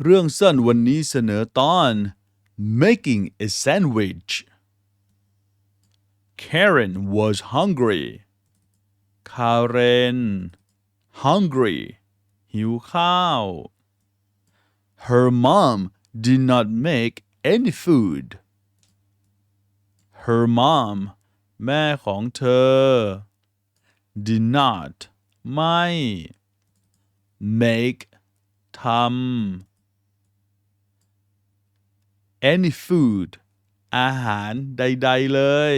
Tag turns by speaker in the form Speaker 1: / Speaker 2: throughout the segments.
Speaker 1: เรื่องสั้นวันนี้เสนอตอน making a sandwich Karen was hungry Karen hungry หิวข้าว Her mom did not make any food Her mom แม่ของเธอ did not ไม่ make ทำ any food อาหารใด ๆ เลย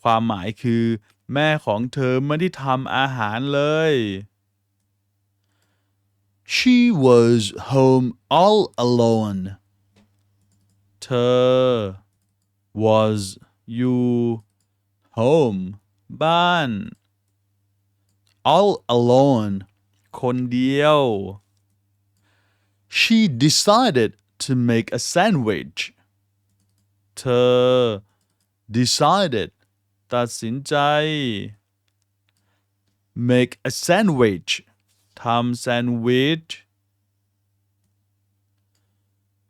Speaker 1: ความหมายคือ แม่ของเธอไม่ได้ทำอาหารเลย She was home all alone เธอ was you home บ้าน all alone คนเดียว She decided to make a sandwich เธอ decided ตัดสินใจ make a sandwich ทำแซนด์วิช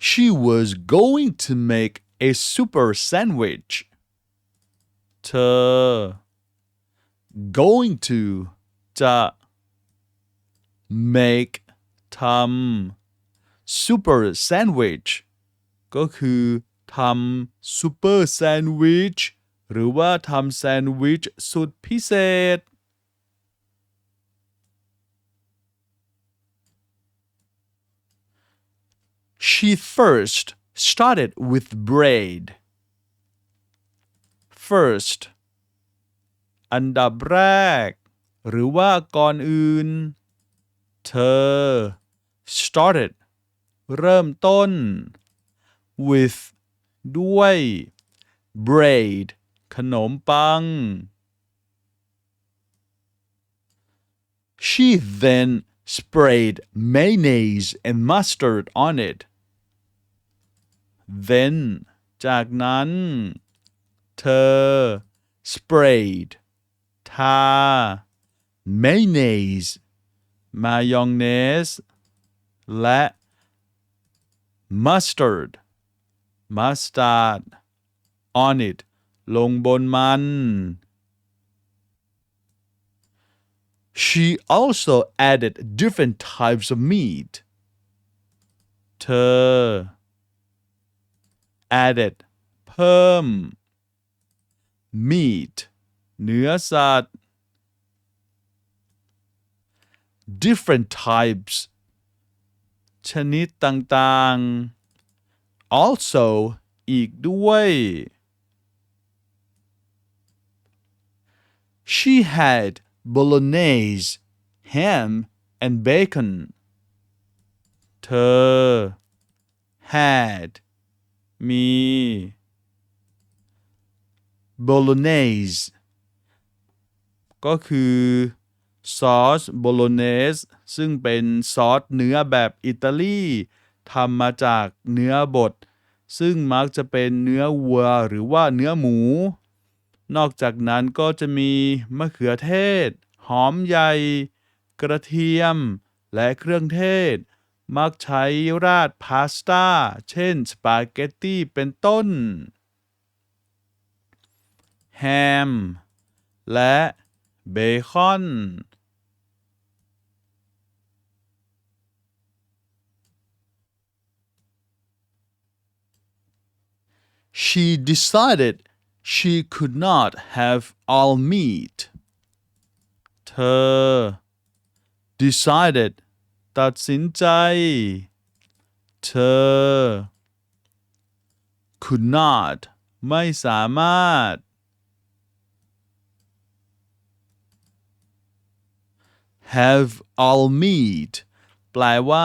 Speaker 1: She was going to make a super sandwich เธอ going to จะ make ทำ super sandwich ก็คือทำ super sandwich หรือว่าทำแซนด์วิชสุดพิเศษ She first started with bread. First อันดับแรก หรือว่าก่อนอื่น เธอ started เริ่มต้น with ด้วย bread ขนมปัง She then sprayed mayonnaise and mustard on it. Then จากนั้น เธอ sprayed ทา mayonnaise มายองเนส และ mustard mustard on it ลงบนมัน She also added different types of meat เธอ added เพิ่ม meat เนื้อสัตว์ different types ชนิดต่างๆ also อีกด้วย She had bolognese, ham, and bacon. เธอ had มี bolognese ก็คือ ซอสโบโลเนสซึ่งเป็นซอสเนื้อแบบอิตาลีทำมาจากเนื้อบด ซึ่งมักจะเป็นเนื้อวัวหรือว่าเนื้อหมู นอกจากนั้นก็จะมีมะเขือเทศ หอมใหญ่ กระเทียม และเครื่องเทศ มักใช้ราดพาสต้า เช่นสปาเกตตี้เป็นต้น แฮม และเบคอน She decided she could not have all meat. เธอ decided ตัดสินใจ เธอ could not ไม่สามารถ have all meat แปลว่า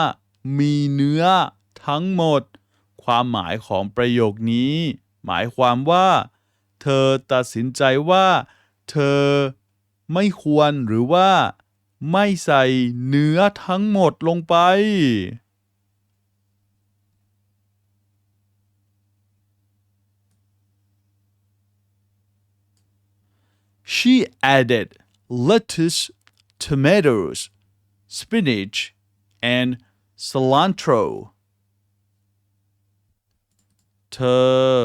Speaker 1: มีเนื้อทั้งหมด ความหมายของประโยคนี้ หมายความว่า เธอตัดสินใจว่า เธอไม่ควรหรือว่า ไม่ใส่เนื้อทั้งหมดลงไป She added lettuce, tomatoes, spinach, and cilantro เธอ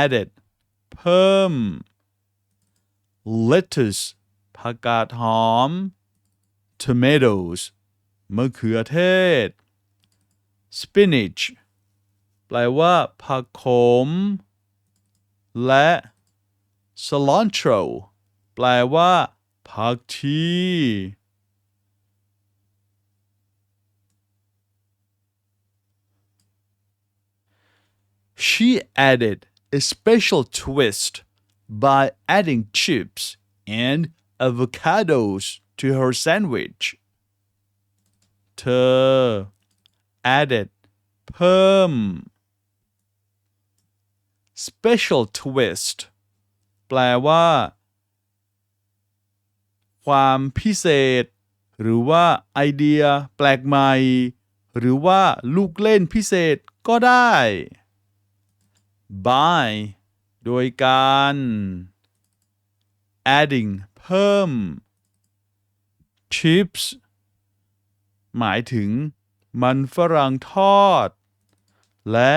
Speaker 1: added เพิ่ม lettuce ผักกาดหอม tomatoes มะเขือเทศ spinach แปลว่าผักขม และ cilantro แปลว่าผักชี She added a special twist by adding chips and avocados to her sandwich. เธอ added เพิ่ม special twist แปลว่า ความพิเศษ หรือว่าไอเดียแปลกใหม่ หรือว่าลูกเล่นพิเศษก็ได้ by โดยการ adding เพิ่ม chips หมายถึงมันฝรั่งทอด และ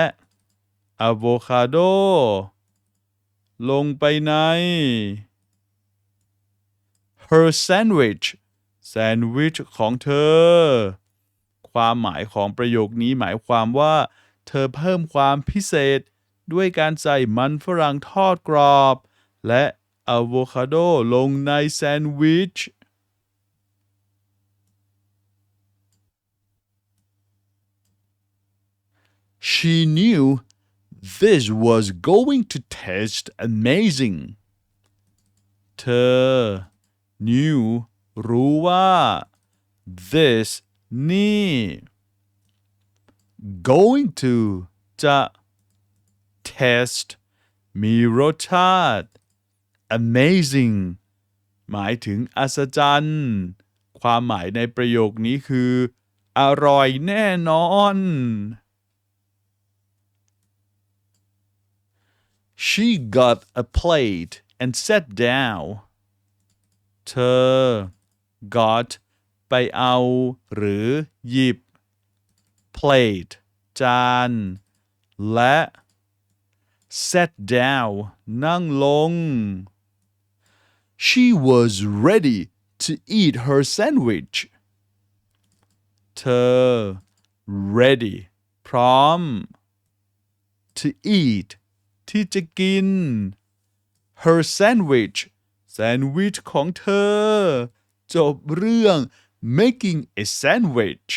Speaker 1: avocado ลงไปใน her sandwich แซนด์วิชของเธอ ความหมายของประโยคนี้หมายความว่า เธอเพิ่มความพิเศษ ด้วยการใส่มันฝรั่งทอดกรอบ และอะโวคาโดลงในแซนด์วิช She knew this was going to taste amazing. เธอ knew รู้ว่า this นี่ going to จะ test มีรสชาติ amazing หมายถึงอัศจรรย์ ความหมายในประโยคนี้คือ อร่อยแน่นอน She got a plate and sat down. เธอ got ไปเอา หรือ หยิบ plate จาน และ sat down นั่งลง She was ready to eat her sandwich. เธอ ready พร้อม to eat ที่จะกิน her sandwich แซนด์วิชของเธอ จบเรื่อง making a sandwich